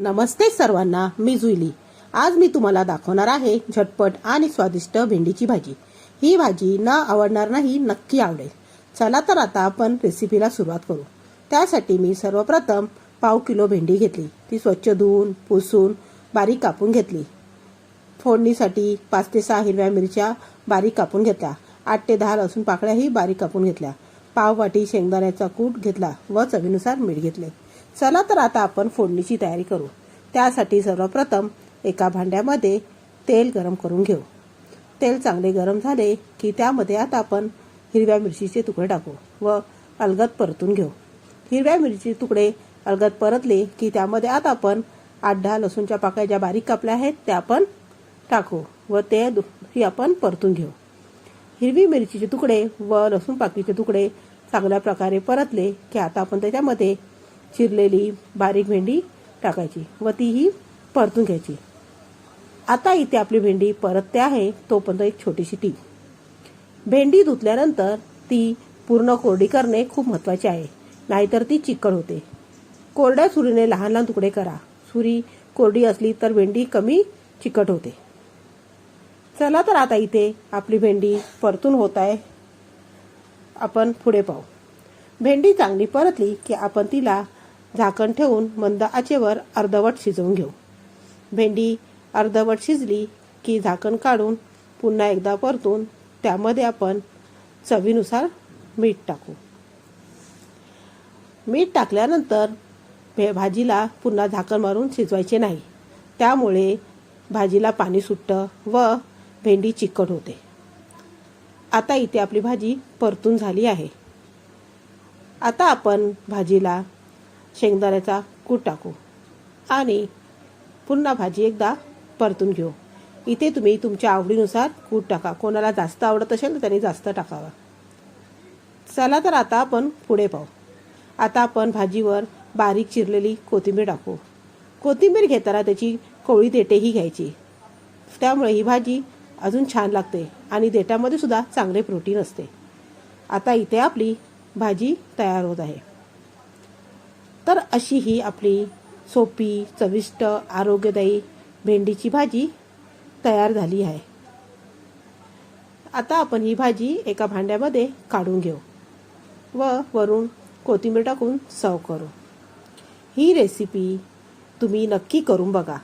नमस्ते सर्वांना मी जुईली. आज मी तुम्हाला दाखवणार आहे झटपट आणि स्वादिष्ट भेंडीची भाजी. ही भाजी न आवडणार नाही नक्की आवडेल. चला तर आता आपण रेसिपीला सुरुवात करू. त्यासाठी मी सर्वप्रथम पाव किलो भेंडी घेतली. ती स्वच्छ धुवून पुसून बारीक कापून घेतली. फोडणीसाठी पाच ते सहा हिरव्या मिरच्या बारीक कापून घेतल्या. आठ ते दहा लसूण पाकळ्याही बारीक कापून घेतल्या. पाव वाटी शेंगदाण्याचा कूट घेतला व चवीनुसार मीठ घेतले. चला तर आता आपण फोडणीची तयारी करू. त्यासाठी सर्वप्रथम एका भांड्यामध्ये तेल गरम करून घेऊ. तेल चांगले गरम झाले की त्यामध्ये आता आपण हिरव्या मिरचीचे तुकडे टाकू व अलगद परतून घेऊ. हिरव्या मिरची तुकडे अलगद परतले की त्यामध्ये आता आपण आठ दहा लसूणच्या पाकळ्या ज्या बारीक कापल्या आहेत त्या आपण टाकू व ते दु- ही आपण परतून घेऊ. हिरवी मिरचीचे तुकडे व लसूण पाकळीचे तुकडे चांगल्या प्रकारे परतले की आता आपण त्याच्यामध्ये चिरलेली बारीक भेंडी टाकायची व तीही परतून घ्यायची. आता इथे आपली भेंडी परतते आहे तोपर्यंत एक छोटीशी टीप भेंडी धुतल्यानंतर ती पूर्ण कोरडी करणे खूप महत्त्वाचे आहे नाहीतर ती चिकट होते. कोरड्या सुरीने लहान लहान तुकडे करा. सुरी कोरडी असली तर भेंडी कमी चिकट होते. चला तर आता इथे आपली भेंडी परतून होत आहे. आपण पुढे पाहू. भेंडी चांगली परतली की आपण तिला झाकण ठेवून मंद आचेवर अर्धवट शिजवून घेऊ. भेंडी अर्धवट शिजली की झाकण काढून पुन्हा एकदा परतून त्यामध्ये आपण चवीनुसार मीठ टाकू. मीठ टाकल्यानंतर भे भाजीला पुन्हा झाकण मारून शिजवायचे नाही. त्यामुळे भाजीला पाणी सुटतं व भेंडी चिकट होते. आता इथे आपली भाजी परतून झाली आहे. आता आपण भाजीला शेंगदाण्याचा कूट टाकू. आणि पुन्हा भाजी एकदा परतून घेऊ. इथे तुम्ही तुमच्या आवडीनुसार कूट टाका. कोणाला जास्त आवडत असेल तर त्यांनी जास्त टाकावा. चला तर आता आपण पुढे पाहू. आता आपण भाजीवर बारीक चिरलेली कोथिंबीर टाकू. कोथिंबीर घेताना त्याची कोळी देटेही घ्यायची. त्यामुळे ही भाजी अजून छान लागते आणि देठामध्ये सुद्धा चांगले प्रोटीन असते. आता इथे आपली भाजी तयार होत आहे. तर अशी ही आपली सोपी चविष्ट आरोग्यदायी भेंडीची भाजी तयार झाली आहे. आता आपण ही भाजी एका भांड्यामध्ये काढून घेऊ व वरून कोथिंबीर टाकून सर्व करू. ही रेसिपी तुम्ही नक्की करून बघा.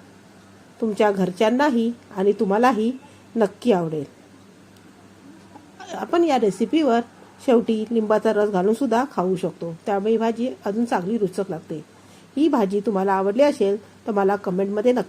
तुमच्या घरच्यांनाही आणि तुम्हालाही नक्की आवडेल. आपण या रेसिपीवर शेवटी लिंबाचा रस घालून सुद्धा खाऊ शकतो. त्यामुळे भाजी अजून चांगली रुचक लागते. ही भाजी तुम्हाला आवडली असेल तर मला कमेंटमध्ये नक्की